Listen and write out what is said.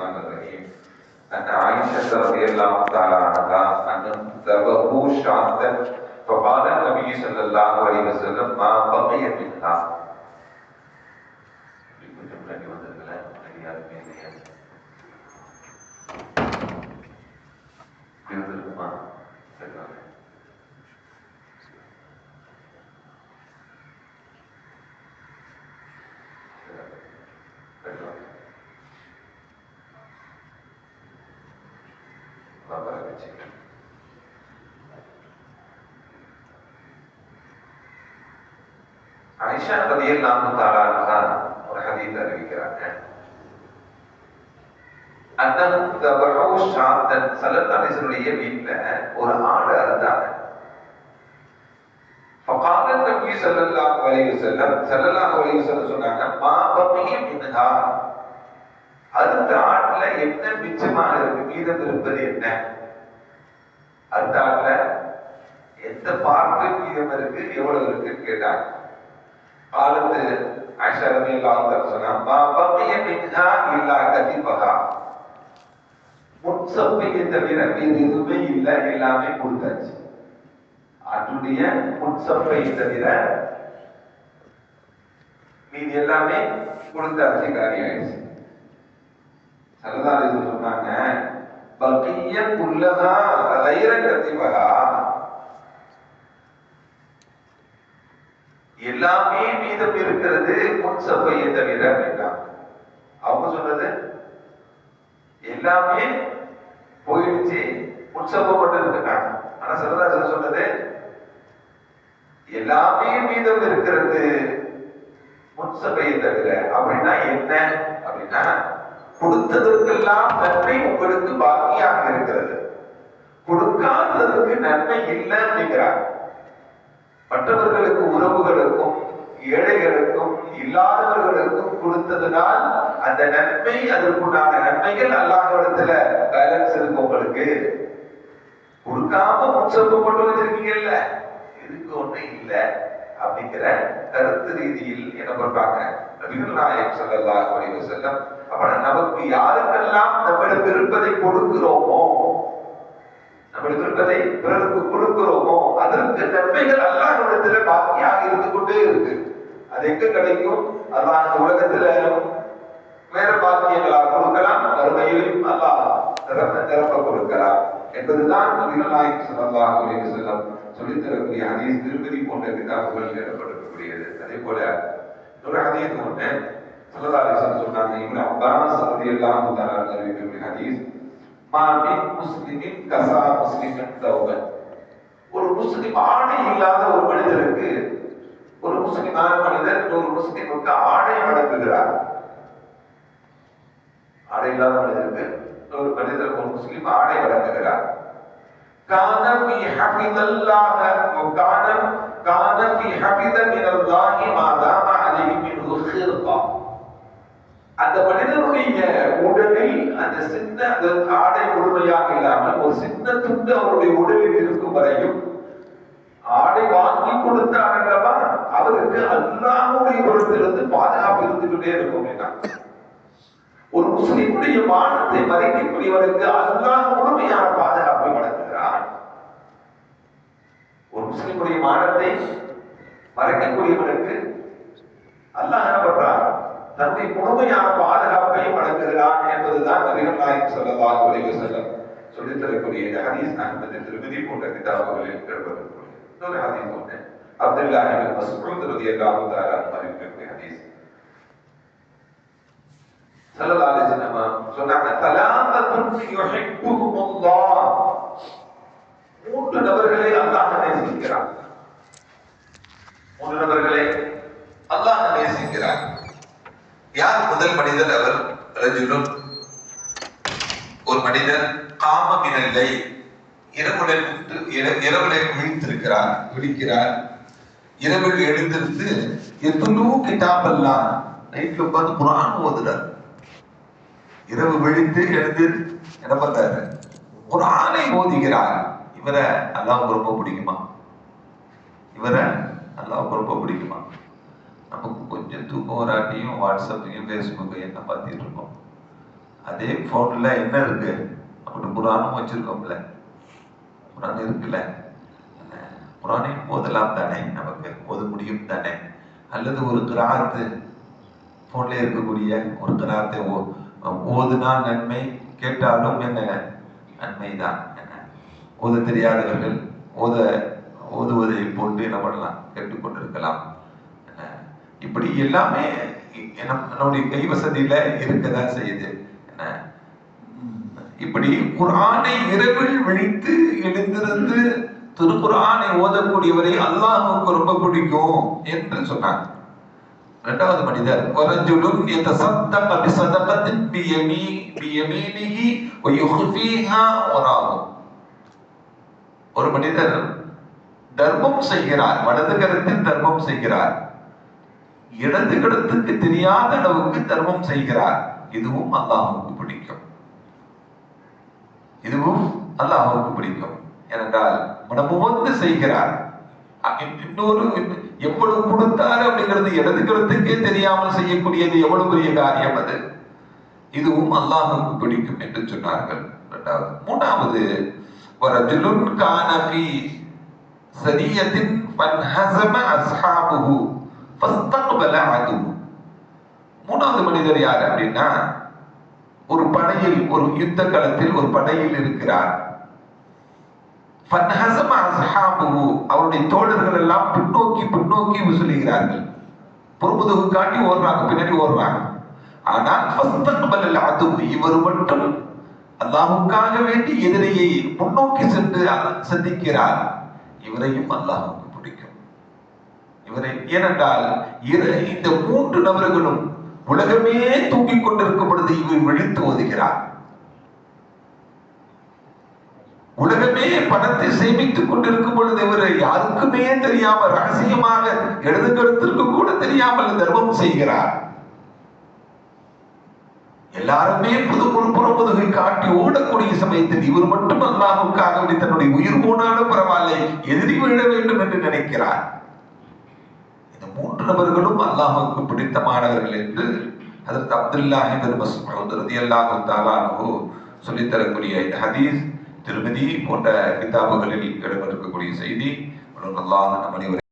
الرحمن الرحيم. أن عائشة رضي الله تعالى عنها أن ذبحوا شاة فقال النبي صلى الله عليه وسلم ما بقي منها. வச்சுக்கிறேன் ஐஷா பதியில் நாம தாளானதான் ஒரு ஹதீத் அறிவிக்கிறாங்க. சலத்தானிசனுடைய வீட்டுல ஒரு ஆடு அறுத்தாங்க. நபி சல்லல்லாஹு அலைஹி வஸல்லம் சல்லல்லாஹு அலைஹி வஸல்லம் சொன்னாங்க மா பபிய மின்ஹா. என்ன மிச்சமாக மீதம் இருப்பது என்ன? அடுத்த ஆட்டுல எந்த பார்ட்டு மீதம் இருக்கு எவ்வளவு இருக்குன்னு கேட்டாங்க. பாலத்து ஆயிஷா ரலியல்லாஹு தஆலா சொன்னா மா பqiய இல்லா கதிபஹா முன்சப்பையை தவிர வேறு எதுவுமே இல்லை எல்லாமே கொடுத்தாச்சு. அதனுடைய முன்சப்பை தவிர மீதி எல்லாமே கொடுத்தாச்சு காரியம் ஆயிடுச்சு. சரதாரி சொன்னாங்க பக்கிய புல்லதா லைர கத்திவகா எல்லாமே மீதம் இருக்கிறது முன்சப்பையை தவிர அப்படின்னா அவங்க சொன்னது எல்லாமே போயிடுச்சு. முன்சப்பப்பட்டு இருக்காங்க ஆனா சரதாசன் சொன்னது எல்லாமே மீதம் இருக்கிறது முன் சபையை தவிர. அப்படின்னா என்ன? அப்படின்னா கொடுத்ததற்கெல்லாம் நன்மை உங்களுக்கு பாக்கியாக இருக்கிறது. கொடுக்காததற்கு நன்மை இல்லை அப்படிங்கிறார். மற்றவர்களுக்கு உறவுகளுக்கும் ஏழைகளுக்கும் இல்லாதவர்களுக்கும் கொடுத்ததுனால் அந்த நன்மை அதற்குண்டான நன்மைகள் அல்லாஹ்விடத்துல பேலன்ஸ் இருக்கும் உங்களுக்கு. கொடுக்காம முன்சப்பு கொண்டு வச்சிருக்கீங்கல்ல? இதுக்கு ஒண்ணு இல்ல அப்படிங்கிற கருத்து ரீதியில் என்ன பண்றாங்க? நபிகள் நாயகம் ஸல்லல்லாஹு வலிவு செல்லம் அப்ப நமக்கு யாருக்கெல்லாம் நம்மிடம் இருப்பதை கொடுக்கிறோமோ நம்மளுக்கு இருப்பதை பிறருக்கு கொடுக்கிறோமோ அதற்கு நன்மைகள் அல்லாஹ்விடத்துல பாக்கியாக இருந்து கொண்டே இருக்கு. அது எங்க கிடைக்கும்? அல்லாஹ் இந்த உலகத்துல வேற பாக்கியங்களா கொடுக்கலாம் வறுமையிலும் அல்லாஹ் நிரப்ப நிரப்ப கொடுக்கலாம் என்பதுதான் நபிகள் நாயகம் ஸல்லல்லாஹு அலைஹி வஸல்லம் சொல்லித் தரக்கூடிய ஹதீஸ் திருப்பதி போன்ற கிதாபுகள் எழுதப்பட்டிருக்கக்கூடியது அதே போல ஒரு ஹதீஸ் ஒன்று ஸல்லல்லாஹு அலைஹி வஸல்லம் சொன்னாங்க இப்னு அப்பாஸ் ரலியல்லாஹு தஆலா அறிவிக்கக்கூடிய ஹதீஸ் மா மின் முஸ்லிமின் கசா முஸ்லிமின் தௌபன் ஒரு முஸ்லிம் ஆடை இல்லாத ஒரு மனிதருக்கு ஒரு முஸ்லிமான மனிதர் ஒரு முஸ்லிமுக்கு ஆடை வழங்குகிறார் ஆடை இல்லாத மனிதருக்கு ஒரு மனிதர் ஒரு முஸ்லிம் ஆடை வழங்குகிறார் கான في حفظ الله وكان كان في حفظ من الله ما دام عليه منه خرقه அந்த மனிதனுடைய உடலில் அந்த சின்ன அந்த ஆடை முழுமையாக இல்லாமல் ஒரு சின்ன துண்டு அவருடைய உடலில் இருக்கும் வரையும் ஆடை வாங்கி கொடுத்தார் அல்லவா அவருக்கு அல்லாஹுடைய புறத்திலிருந்து பாதுகாப்பு இருந்துகிட்டே இருக்கும் ஒரு முஸ்லிமுடைய மானத்தை மதிக்கக்கூடியவருக்கு அல்லாஹ் முழுமையான பாதுகாப்பை வழங்குகிறார் ஒரு முஸ்லிமுடைய மானத்தை மறைக்கக்கூடியவனுக்கு அல்லாஹ் என்ன பண்றார் தன்னுடைய முழுமையான பாதுகாப்பையும் வழங்குகிறான் என்பதுதான் நபிகள் நாயகம் ஸல்லல்லாஹு அலைஹி வஸல்லம் சொல்லித்தரக்கூடிய ஹதீஸ் நான் திருமதி போன்ற கிதாபுகளில் எழுதப்பட்டிருக்கிறது இன்னொரு ஹதீஸ் ஒன்று அப்துல்லா இப்னு மஸ்ஊத் ரலியல்லாஹு தஆலா அன்ஹு அறிவிக்கக்கூடிய ஹதீஸ். சல்லல்லாஹு அலைஹி வஸல்லம் சொன்னாங்க தலாத்தத்துன் யுஹிப்புஹுல்லாஹ் மூன்று நபர்களை அல்லாஹ் நேசிக்கிறான் மூன்று நபர்களை அல்லாஹ் நேசிக்கிறான் யார் முதல் மனிதர் அவர் ரஜுலும் ஒரு மனிதர் காமமினல்லை இரவுல இரவுல விழித்திருக்கிறார் விழிக்கிறார். இரவில் எழுந்திருந்து எத்தனோ கிட்டாப்பெல்லாம் நைட்ல உட்கார்ந்து குரான் ஓதுறார். இரவு விழித்து எழுந்து என்ன பண்றாரு? ஒரு ஆணை ஓதுகிறார். இவரை அல்லாவுக்கு ரொம்ப பிடிக்குமா? இவரை அல்லாவுக்கு ரொம்ப பிடிக்குமா? நமக்கு கொஞ்சம் தூக்கம் வராட்டியும் வாட்ஸ்அப்பையும் ஃபேஸ்புக்கையும் என்ன பார்த்துட்டு இருக்கோம். அதே ஃபோனில் என்ன இருக்கு? அப்படி குரானும் வச்சுருக்கோம்ல. புராணம் இருக்குல்ல. என்ன, குரானை ஓதலாம் தானே நமக்கு? ஓத முடியும் தானே? அல்லது ஒரு கிராத்து போன்ல இருக்கக்கூடிய ஒரு கிராத்தை ஓ ஓதுனா நன்மை கேட்டாலும் என்ன? நன்மைதான். என்ன? ஓத தெரியாதவர்கள் ஓத ஓதுவதை போட்டு என்ன பண்ணலாம்? கேட்டுக்கொண்டிருக்கலாம். இப்படி எல்லாமே நம்- நம்முடைய கைவசதியில இருக்கதான் செய்யுது. என்ன? இப்படி குரானை இரவில் விழித்து எழுந்திருந்து திருக்குறானை ஓதக்கூடியவரை அல்லாஹுக்கு ரொம்ப பிடிக்கும் என்று சொன்னாங்க. இரண்டாவது மனிதர் வரஜுலுன் யதசத்தக பிஸதகத்தின் பியமி பியமீனிகி வயுஹ்ஃபீஹா ஒராகும் ஒரு மனிதர் தர்மம் செய்கிறார் வலது கருத்தில் தர்மம் செய்கிறார். இடது கிடத்துக்கு தெரியாத அளவுக்கு தர்மம் செய்கிறார். இதுவும் அல்லாஹுக்கு பிடிக்கும். இதுவும் அல்லாஹுக்கு பிடிக்கும். ஏனென்றால் மனமுவந்து செய்கிறார். இன்னொரு எவ்வளவு கொடுத்தார் அப்படிங்கிறது இடது கிடத்துக்கே தெரியாமல் செய்யக்கூடியது எவ்வளவு பெரிய காரியம் அது? இதுவும் அல்லாஹுக்கு பிடிக்கும் என்று சொன்னார்கள். இரண்டாவது மூணாவது வரஜுலுன் கான ஃபீ சரியத்தின் பன்ஹசம அஸ்ஹாபுஹு. மூணாவது மனிதர் யார் அப்படின்னா ஒரு படையில் ஒரு யுத்த களத்தில் ஒரு படையில் இருக்கிறார். ஃபன்ஹஸம அஸ்ஹாபுஹு அவருடைய தோழர்கள் எல்லாம் பின்னோக்கி பின்னோக்கி விசுலுகிறார்கள். புறமுதுகு காட்டி ஓடுறாங்க பின்னாடி ஓடுறாங்க. ஆனால் ஃபஸ்தக்பல அதுஹு இவர் மட்டும் அல்லாஹுக்காக வேண்டி எதிரையை முன்னோக்கி சென்று சந்திக்கிறார். இவரையும் அல்லாஹுக்கு இவரை. ஏனென்றால் இரு- இந்த மூன்று நபர்களும் உலகமே தூங்கிக் கொண்டிருக்கும் பொழுது இவர் விழித்து ஓதுகிறார். உலகமே பணத்தை சேமித்துக் கொண்டிருக்கும் பொழுது இவர் யாருக்குமே தெரியாம ரகசியமாக எழுதுகிறதற்கு கூட தெரியாமல் தர்மம் செய்கிறார். எல்லாருமே புது புறமுதுகை காட்டி ஓடக்கூடிய சமயத்தில் இவர் மட்டும் அல்லாஹுக்காக தன்னுடைய உயிர் போனாலும் பரவாயில்லை எதிரி விழ வேண்டும் என்று நினைக்கிறார். நபர்களும் அல்லாஹுக்கு பிடித்தமானவர்கள் என்று அதற்கு அப்துல்லாஹி பின் மஸ்ஊத் ரலியல்லாஹு தஆலா சொல்லித்தரக்கூடிய சொல்லித் தரக்கூடிய இந்த ஹதீஸ் திருமதி போன்ற கிதாபுகளில் இடம்பெற்றிருக்கக்கூடிய செய்தி. அல்லாஹ் நம் அனைவரும்